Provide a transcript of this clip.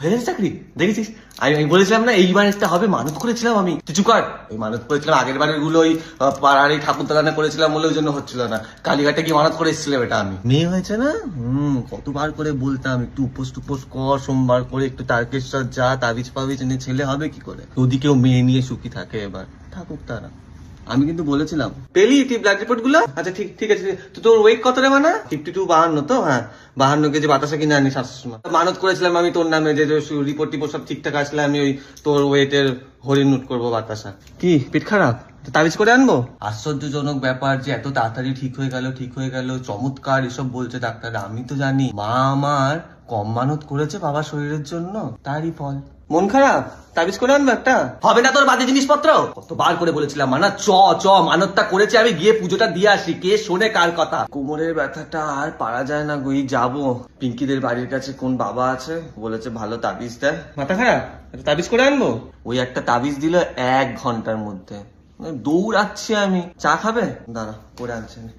হয়ে গেছে চাকরি? দেখেছিস? আমি আমি বলেছিলাম না হবে, মানত করেছিলাম আমি। ওই মানত করেছিলাম, আগের বারেরগুলো ওই ঠাকুর দালানে করেছিলাম বলে ওই জন্য হচ্ছিল না। কালীঘাটে কি মানত করে এসেছিলাম এটা আমি। মেয়ে হয়েছে না? হুম, কতবার করে বলতাম, একটু উপোস টুপোস কর, সোমবার করে একটু তারকেশ্বর যা, তাবিজ ফাবিজ নিয়ে ছেলে হবে কি করে? ওদিকেও মেয়ে নিয়ে সুখী থাকে এবার থাকুক তারা আমি কিন্তু বলেছিলাম। পেলি তুই ব্লাড রিপোর্টগুলো? আচ্ছা ঠিক ঠিক আছে তো তোর ওয়েট কত রে মানা ফিফটি টু বাহান্ন তো? হ্যাঁ বাহান্ন কেজি বাতাসা কিনে আনি সময়। মানত করেছিলাম আমি তোর নামে যে রিপোর্ট টিপোর্ট সব ঠিকঠাক আসলে আমি ওই তোর ওয়েটের হরিণ নোট করব বাতাসা। কি পেট খারাপ? তাবিজ করে আনব? আশ্চর্যজনক ব্যাপার যে এত তাড়াতাড়ি ঠিক হয়ে গেল ঠিক হয়ে গেল চমৎকার এসব বলছে ডাক্তার আমি তো জানি। মা আমার কম মানত করেছে বাবার শরীরের জন্য তারই ফল। মন খারাপ? তাবিজ করে আনব একটা? হবে না তোর বাজে জিনিসপত্র? কতবার করে বলেছিলাম মানা চ চ মানতটা করেছে আমি গিয়ে পুজোটা দিয়ে আসি কে শোনে কার কথা? কোমরের ব্যথাটা আর পারা যায় না গই যাব। পিঙ্কিদের বাড়ির কাছে কোন বাবা আছে? বলেছে ভালো তাবিজ দেয়। মাথা খারাপ? তাবিজ করে আনব? ওই একটা তাবিজ দিল এক ঘণ্টার মধ্যে। দৌড়াচ্ছি আমি চা খাবে দাঁড়া করে আনছি আমি।